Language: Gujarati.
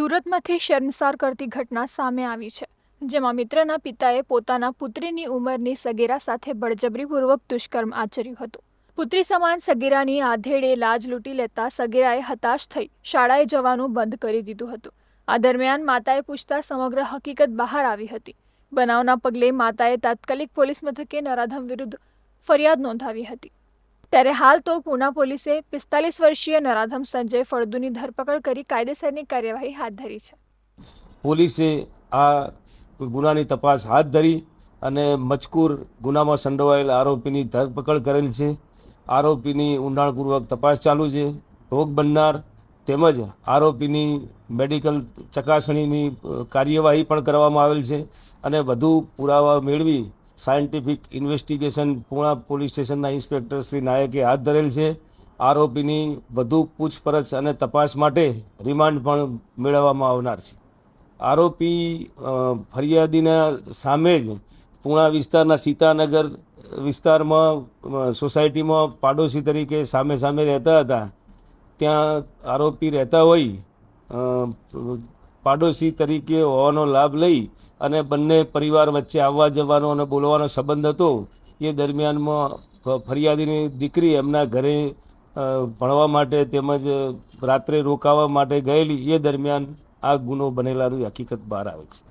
સુરતમાંથી શર્મસાર કરતી ઘટના સામે આવી છે, જેમાં મિત્રના પિતાએ પોતાના પુત્રીની ઉંમરની સગીરા સાથે બળજબરીપૂર્વક દુષ્કર્મ આચર્યું હતું. પુત્રી સમાન સગીરાની આધેડે લાજ લૂંટી લેતા સગીરાએ હતાશ થઈ શાળાએ જવાનું બંધ કરી દીધું હતું. આ દરમિયાન માતાએ પૂછતા સમગ્ર હકીકત બહાર આવી હતી. બનાવના પગલે માતાએ તાત્કાલિક પોલીસ મથકે નરાધમ વિરુદ્ધ ફરિયાદ નોંધાવી હતી. ત્યારે હાલ તો પૂના પોલીસે પિસ્તાલીસ વર્ષીય નરાધમ સંજય ફળદુની ધરપકડ કરી કાયદેસરની કાર્યવાહી હાથ ધરી છે. પોલીસે આ ગુનાની તપાસ હાથ ધરી અને મજકૂર ગુનામાં સંડોવાયેલ આરોપીની ધરપકડ કરેલ છે. આરોપીની ઊંડાણપૂર્વક તપાસ ચાલુ છે. ભોગ બનનાર તેમજ આરોપીની મેડિકલ ચકાસણીની કાર્યવાહી પણ કરવામાં આવેલ છે અને વધુ પુરાવા મેળવી સાયન્ટિફિક ઇન્વેસ્ટિગેશન પૂણા પોલીસ સ્ટેશનના ઇન્સ્પેક્ટર શ્રી નાયકે હાથ ધરેલ છે. આરોપીની વધુ પૂછપરછ અને તપાસ માટે રિમાન્ડ પણ મેળવવામાં આવનાર છે. આરોપી ફરિયાદીના સામે જ પૂણા વિસ્તારના સીતાનગર વિસ્તારમાં સોસાયટીમાં પાડોશી તરીકે સામે સામે રહેતા હતા. ત્યાં આરોપી રહેતા હોય પાડોશી તરીકે હોવાનો લાભ લઈ અને બંને પરિવાર વચ્ચે આવવા જવાનો અને બોલવાનો સંબંધ હતો. એ દરમિયાનમાં ફરિયાદીની દીકરી એમના ઘરે ભણવા માટે તેમજ રાત્રે રોકાવા માટે ગયેલી. એ દરમિયાન આ ગુનો બનેલાની હકીકત બહાર આવે છે.